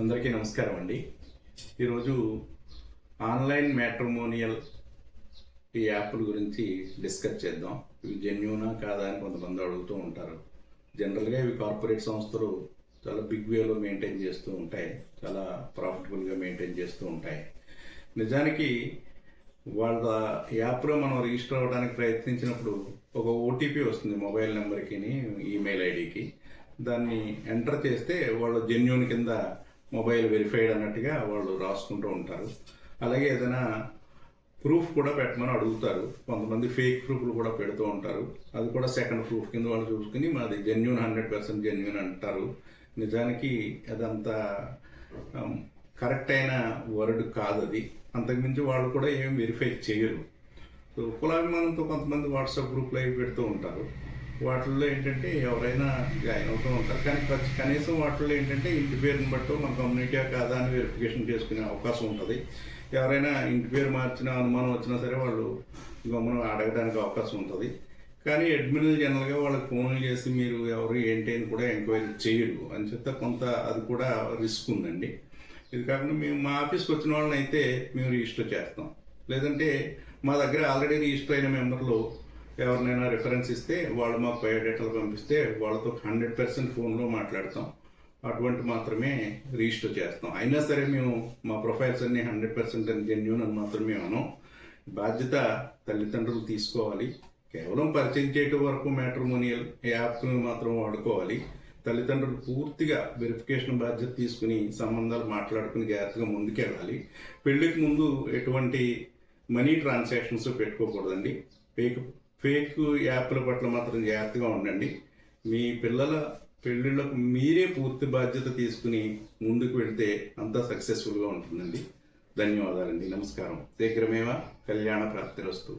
అందరికీ నమస్కారం అండి. ఈరోజు ఆన్లైన్ మ్యాట్రిమోనియల్ ఈ యాప్ల గురించి డిస్కస్ చేద్దాం. ఇవి జెన్యునా కాదా అని కొంతమంది అడుగుతూ ఉంటారు. జనరల్గా ఇవి కార్పొరేట్ సంస్థలు చాలా బిగ్ వేలో మెయింటైన్ చేస్తూ ఉంటాయి. చాలా ప్రాఫిటబుల్గా మెయింటైన్ చేస్తూ ఉంటాయి. నిజానికి వాళ్ళ యాప్లో మనం రిజిస్టర్ అవ్వడానికి ప్రయత్నించినప్పుడు ఒక ఓటీపీ వస్తుంది మొబైల్ నెంబర్కి ఈమెయిల్ ఐడికి. దాన్ని ఎంటర్ చేస్తే వాళ్ళు జెన్యున్ కింద మొబైల్ వెరిఫైడ్ అన్నట్టుగా వాళ్ళు రాసుకుంటూ ఉంటారు. అలాగే ఏదైనా ప్రూఫ్ కూడా పెట్టమని అడుగుతారు. కొంతమంది ఫేక్ ప్రూఫ్లు కూడా పెడుతూ ఉంటారు. అది కూడా సెకండ్ ప్రూఫ్ కింద వాళ్ళు చూసుకుని మాది జెన్యున్ హండ్రెడ్ పర్సెంట్ జెన్యున్ అంటారు. నిజానికి అదంతా కరెక్ట్ అయిన వర్డ్ కాదు అది. అంతకుమించి వాళ్ళు కూడా ఏం వెరిఫై చేయరు. సో కులాభిమానంతో కొంతమంది వాట్సాప్ గ్రూప్లో అవి పెడుతూ ఉంటారు. వాటిల్లో ఏంటంటే ఎవరైనా జాయిన్ అవుతూ ఉంటారు. కానీ ప్రతి కనీసం వాటిల్లో ఏంటంటే ఇంటి పేరుని బట్టి మన కమ్యూనిటీ కాదా అని వెరిఫికేషన్ చేసుకునే అవకాశం ఉంటుంది. ఎవరైనా ఇంటి పేరు మార్చిన అనుమానం వచ్చినా సరే వాళ్ళు గమ్మను అడగడానికి అవకాశం ఉంటుంది. కానీ అడ్మిన్ జనరల్గా వాళ్ళకి ఫోన్లు చేసి మీరు ఎవరు ఏంటి అని కూడా ఎంక్వైరీ చేయరు. అని చెప్తే కొంత అది కూడా రిస్క్ ఉందండి. ఇది కాకుండా మేము మా ఆఫీస్కి వచ్చిన వాళ్ళని అయితే మేము రిజిస్టర్ చేస్తాం. లేదంటే మా దగ్గర ఆల్రెడీ రిజిస్టర్ అయిన మెంబర్లు ఎవరినైనా రిఫరెన్స్ ఇస్తే వాళ్ళు మాకు బయోడేటాలు పంపిస్తే వాళ్ళతో హండ్రెడ్ పర్సెంట్ ఫోన్లో మాట్లాడతాం. అటువంటి మాత్రమే రిజిస్టర్ చేస్తాం. అయినా సరే మేము మా ప్రొఫైల్స్ అన్ని హండ్రెడ్ పర్సెంట్ జెన్యున్ అని మాత్రమే ఉన్నాం బాధ్యత తల్లిదండ్రులు తీసుకోవాలి. కేవలం పరిచయం చేయటం వరకు మ్యాట్రిమోనియల్ యాప్ని మాత్రం వాడుకోవాలి. తల్లిదండ్రులు పూర్తిగా వెరిఫికేషన్ బాధ్యత తీసుకుని సంబంధాలు మాట్లాడుకుని జాగ్రత్తగా ముందుకెళ్ళాలి. పెళ్ళికి ముందు ఎటువంటి మనీ ట్రాన్సాక్షన్స్ పెట్టుకోకూడదండి. ఫేక్ యాప్ల పట్ల మాత్రం జాగ్రత్తగా ఉండండి. మీ పిల్లల పెళ్ళిళ్ళకు మీరే పూర్తి బాధ్యత తీసుకుని ముందుకు వెళ్తే అంతా సక్సెస్ఫుల్గా ఉంటుందండి. ధన్యవాదాలండి. నమస్కారం. శీఘ్రమేవా కళ్యాణ ప్రాప్తిరస్తు.